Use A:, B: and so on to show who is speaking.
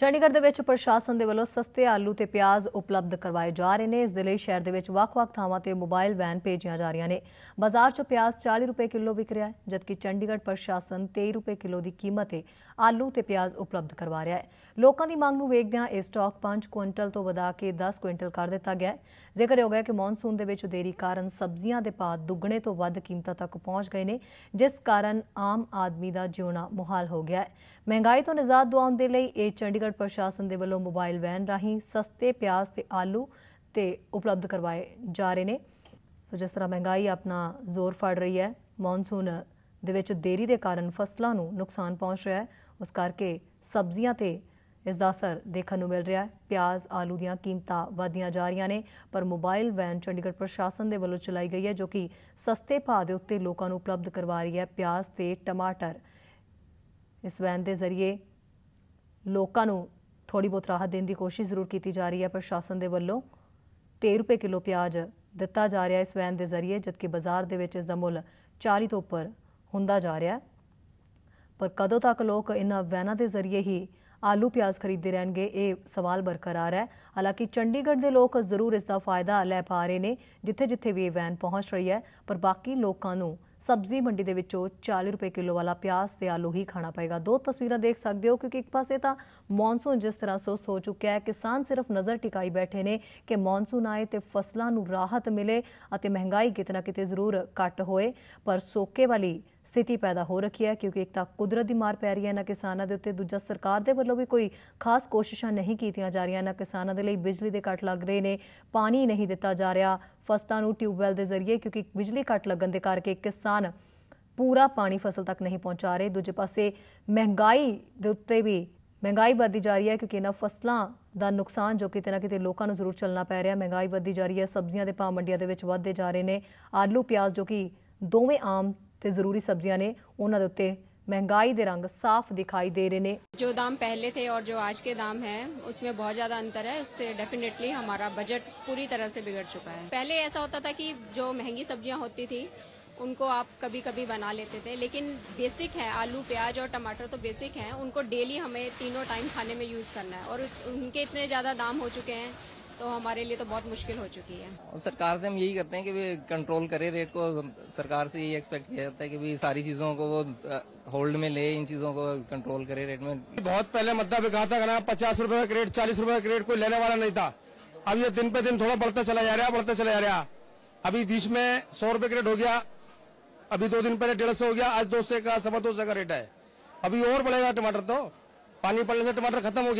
A: ਚੰਡੀਗੜ੍ਹ ਦੇ ਵਿੱਚ ਪ੍ਰਸ਼ਾਸਨ ਦੇ ਵੱਲੋਂ ਸਸਤੇ ਆਲੂ ਤੇ ਪਿਆਜ਼ ਉਪਲਬਧ ਕਰਵਾਏ ਜਾ ਰਹੇ ਨੇ। ਇਸ ਦੇ ਲਈ ਸ਼ਹਿਰ ਦੇ ਵਿੱਚ ਵੱਖ-ਵੱਖ ਥਾਵਾਂ ਤੇ ਮੋਬਾਈਲ ਵੈਨ ਭੇਜੀਆਂ ਜਾ ਰਹੀਆਂ ਨੇ। ਬਾਜ਼ਾਰ 'ਚ ਪਿਆਜ਼ 40 ਰੁਪਏ ਕਿਲੋ ਵਿਕ ਰਿਹਾ ਹੈ, ਜਦਕਿ ਚੰਡੀਗੜ੍ਹ ਪ੍ਰਸ਼ਾਸਨ 23 ਰੁਪਏ ਕਿਲੋ ਦੀ ਕੀਮਤ ਤੇ ਆਲੂ ਤੇ ਪਿਆਜ਼ ਉਪਲਬਧ ਕਰਵਾ ਰਿਹਾ ਹੈ। ਲੋਕਾਂ ਦੀ ਮੰਗ ਨੂੰ ਵੇਖਦਿਆਂ ਇਹ ਸਟਾਕ 5 ਕੁਇੰਟਲ ਤੋਂ ਵਧਾ ਕੇ 10 ਕੁਇੰਟਲ ਕਰ ਦਿੱਤਾ ਗਿਆ ਹੈ। ਜ਼ਿਕਰਯੋਗ ਹੈ ਕਿ ਮੌਨਸੂਨ ਦੇ ਵਿੱਚ ਦੇਰੀ ਕਾਰਨ ਸਬਜ਼ੀਆਂ ਦੇ ਭਾਅ ਦੁੱਗਣੇ ਤੋਂ ਵੱਧ ਕੀਮਤਾਂ ਤੱਕ ਪਹੁੰਚ ਗਏ ਨੇ, ਜਿਸ ਕਾਰਨ ਆਮ ਆਦਮੀ ਦਾ ਜਿਉਣਾ ਮੁਹਾਲ ਹੋ ਗਿਆ ਹੈ। ਮਹਿੰਗਾਈ ਤੋਂ ਨਿਜਾਤ ਦਿਵਾਉਣ ਦੇ ਲਈ ਇਹ ਚੰਡੀਗੜ੍ਹ ਪ੍ਰਸ਼ਾਸਨ ਦੇ ਵੱਲੋਂ ਮੋਬਾਈਲ ਵੈਨ ਰਾਹੀਂ ਸਸਤੇ ਪਿਆਜ਼ ਤੇ ਆਲੂ ਤੇ ਉਪਲਬਧ ਕਰਵਾਏ ਜਾ ਰਹੇ ਨੇ। ਸੋ ਜਿਸ ਤਰ੍ਹਾਂ ਮਹਿੰਗਾਈ ਆਪਣਾ ਜ਼ੋਰ ਫੜ ਰਹੀ ਹੈ, ਮੌਨਸੂਨ ਦੇ ਵਿੱਚ ਦੇਰੀ ਦੇ ਕਾਰਨ ਫਸਲਾਂ ਨੂੰ ਨੁਕਸਾਨ ਪਹੁੰਚ ਰਿਹਾ ਹੈ। ਉਸ ਕਰਕੇ ਸਬਜ਼ੀਆਂ ਤੇ ਇਸ ਦਾ ਅਸਰ ਦੇਖਣ ਨੂੰ ਮਿਲ ਰਿਹਾ ਹੈ। ਪਿਆਜ਼, ਆਲੂ ਦੀਆਂ ਕੀਮਤਾਂ ਵਧਦੀਆਂ ਜਾ ਰਹੀਆਂ ਨੇ, ਪਰ ਮੋਬਾਈਲ ਵੈਨ ਚੰਡੀਗੜ੍ਹ ਪ੍ਰਸ਼ਾਸਨ ਦੇ ਵੱਲੋਂ ਚਲਾਈ ਗਈ ਹੈ, ਜੋ ਕਿ ਸਸਤੇ ਭਾਅ ਦੇ ਉੱਤੇ ਲੋਕਾਂ ਨੂੰ ਉਪਲਬਧ ਕਰਵਾ ਰਹੀ ਹੈ। ਪਿਆਜ਼ ਤੇ ਟਮਾਟਰ ਇਸ ਵੈਨ ਦੇ ਜ਼ਰੀਏ ਲੋਕਾਂ ਨੂੰ ਥੋੜੀ ਬਹੁਤ ਰਾਹਤ ਦੇਣ ਦੀ ਕੋਸ਼ਿਸ਼ ਜ਼ਰੂਰ ਕੀਤੀ ਜਾ ਰਹੀ ਹੈ ਪ੍ਰਸ਼ਾਸਨ ਦੇ ਵੱਲੋਂ। 13 ਰੁਪਏ ਕਿਲੋ ਪਿਆਜ਼ ਦਿੱਤਾ ਜਾ ਰਿਹਾ ਇਸ ਵੈਨ ਦੇ ਜ਼ਰੀਏ, ਜਦਕਿ ਬਾਜ਼ਾਰ ਦੇ ਵਿੱਚ ਇਸ ਦਾ ਮੁੱਲ 40 ਤੋਂ ਉੱਪਰ ਹੁੰਦਾ ਜਾ ਰਿਹਾ ਹੈ। ਪਰ ਕਦੋਂ ਤੱਕ ਲੋਕ ਇਹਨਾਂ ਵੈਨਾਂ ਦੇ ਜ਼ਰੀਏ ਹੀ ਆਲੂ ਪਿਆਜ਼ ਖਰੀਦਦੇ ਰਹਿਣਗੇ, ਇਹ ਸਵਾਲ ਬਰਕਰਾਰ ਹੈ। ਹਾਲਾਂਕਿ ਚੰਡੀਗੜ੍ਹ ਦੇ ਲੋਕ ਜ਼ਰੂਰ ਇਸ ਦਾ ਫਾਇਦਾ ਲੈ ਪਾ ਰਹੇ ਨੇ ਜਿੱਥੇ ਜਿੱਥੇ ਵੀ ਇਹ ਵੈਨ ਪਹੁੰਚ ਰਹੀ ਹੈ, ਪਰ ਬਾਕੀ ਲੋਕਾਂ ਨੂੰ ਸਬਜ਼ੀ ਮੰਡੀ ਦੇ ਵਿੱਚੋਂ 40 ਰੁਪਏ ਕਿਲੋ ਵਾਲਾ ਪਿਆਜ਼ ਤੇ ਆਲੂ ਹੀ ਖਾਣਾ ਪਏਗਾ। ਦੋ ਤਸਵੀਰਾਂ ਦੇਖ ਸਕਦੇ ਹੋ, ਕਿਉਂਕਿ ਇੱਕ ਪਾਸੇ ਤਾਂ ਮੌਨਸੂਨ ਜਿਸ ਤਰ੍ਹਾਂ ਸੁਸਤ ਹੋ ਚੁੱਕਿਆ ਹੈ, ਕਿਸਾਨ ਸਿਰਫ ਨਜ਼ਰ ਟਿਕਾਈ ਬੈਠੇ ਨੇ ਕਿ ਮੌਨਸੂਨ ਆਏ ਤੇ ਫਸਲਾਂ ਨੂੰ ਰਾਹਤ ਮਿਲੇ ਅਤੇ ਮਹਿੰਗਾਈ ਕਿਤੇ ਨਾ ਕਿਤੇ ਜ਼ਰੂਰ ਘਟ ਹੋਏ, ਪਰ ਸੋਕੇ ਵਾਲੀ ਸਥਿਤੀ ਪੈਦਾ ਹੋ ਰੱਖੀ ਹੈ, ਕਿਉਂਕਿ ਇੱਕ ਤਾਂ ਕੁਦਰਤ ਦੀ ਮਾਰ ਪੈ ਰਹੀ ਹੈ, ਇਹਨਾਂ ਕਿਸਾਨਾਂ ਦੇ ਉੱਤੇ, ਦੂਜਾ ਸਰਕਾਰ ਦੇ ਵੱਲੋਂ ਵੀ ਕੋਈ ਖਾਸ ਕੋਸ਼ਿਸ਼ਾਂ ਨਹੀਂ ਕੀਤੀਆਂ ਜਾ ਰਹੀਆਂ। ਨਾ ਕਿਸਾਨਾਂ ਦੇ ਲਈ ਬਿਜਲੀ ਦੇ ਕੱਟ ਲੱਗ ਰਹੇ ਨੇ, ਪਾਣੀ ਨਹੀਂ ਦਿੱਤਾ ਜਾ ਰਿਹਾ, ਫਸਲਾਂ ਨੂੰ ਟਿਊਬਵੈਲ ਦੇ ਜ਼ਰੀਏ, ਕਿਉਂਕਿ ਬਿਜਲੀ ਕੱਟ ਲੱਗਣ ਦੇ ਕਰਕੇ ਕਿਸਾਨ ਪੂਰਾ ਪਾਣੀ ਫਸਲ ਤੱਕ ਨਹੀਂ ਪਹੁੰਚਾ ਰਹੇ। ਦੂਜੇ ਪਾਸੇ, ਮਹਿੰਗਾਈ ਦੇ ਉੱਤੇ ਵੀ ਮਹਿੰਗਾਈ ਵੱਧਦੀ ਜਾ ਰਹੀ ਹੈ, ਕਿਉਂਕਿ ਇਹਨਾਂ ਫਸਲਾਂ ਦਾ ਨੁਕਸਾਨ ਜੋ ਕਿਤੇ ਨਾ ਕਿਤੇ ਲੋਕਾਂ ਨੂੰ ਜ਼ਰੂਰ ਚੱਲਣਾ ਪੈ ਰਿਹਾ। ਮਹਿੰਗਾਈ ਵੱਧਦੀ ਜਾ ਰਹੀ ਹੈ, ਸਬਜ਼ੀਆਂ ਦੇ ਭਾਅ ਮੰਡੀਆਂ ਦੇ ਵਿੱਚ ਵੱਧਦੇ ਜਾ ਰਹੇ ਨੇ। ਆਲੂ, ਪਿਆਜ਼ ਜੋ ਕਿ ਦੋਵੇਂ ਆਮ ਤੇ ਜ਼ਰੂਰੀ ਸਬਜ਼ੀਆਂ ਨੇ ਉਹਨਾਂ ਦੇ ਉੱਤੇ महंगाई ਦੇ रंग साफ दिखाई दे रहे ने
B: जो दाम पहले थे और जो आज के दाम हैं उसमें बहुत ज़्यादा अंतर है उससे डेफिनेटली हमारा बजट पूरी तरह से बिगड़ चुका है पहले ऐसा होता था कि जो महंगी सब्जियां होती थी उनको आप कभी कभी बना लेते थे लेकिन बेसिक है आलू प्याज और टमाटर तो बेसिक हैं उनको डेली हमें तीनों टाइम खाने में यूज़ करना है और उनके इतने ज़्यादा दाम हो चुके हैं तो हमारे लिए तो बहुत मुश्किल हो चुकी है।
C: और सरकार से हम यही करते हैं कि भी कंट्रोल करे रेट को। सरकार से यही एक्सपेक्ट किया जाता है कि भी सारी चीज़ों को वो होल्ड में ले इन चीज़ों को कंट्रोल करे रेट में।
D: बहुत पहले मद्दा बिका था ना पचास रुपए का क्रेट चालीस रुपए का क्रेट कोई लेने वाला नहीं था। अब ये दिन पे दिन थोड़ा बढ़ता चला जा रहा है बढ़ता चला जा रहा है। अभी बीच में सौ रुपए क्रेट हो गया अभी दो दिन पहले डेढ़ सौ हो गया आज दो सौ का सवा दो सौ का रेट है। अभी और बढ़ेगा टमाटर तो। पानी पड़ने से टमाटर खत्म हो गया।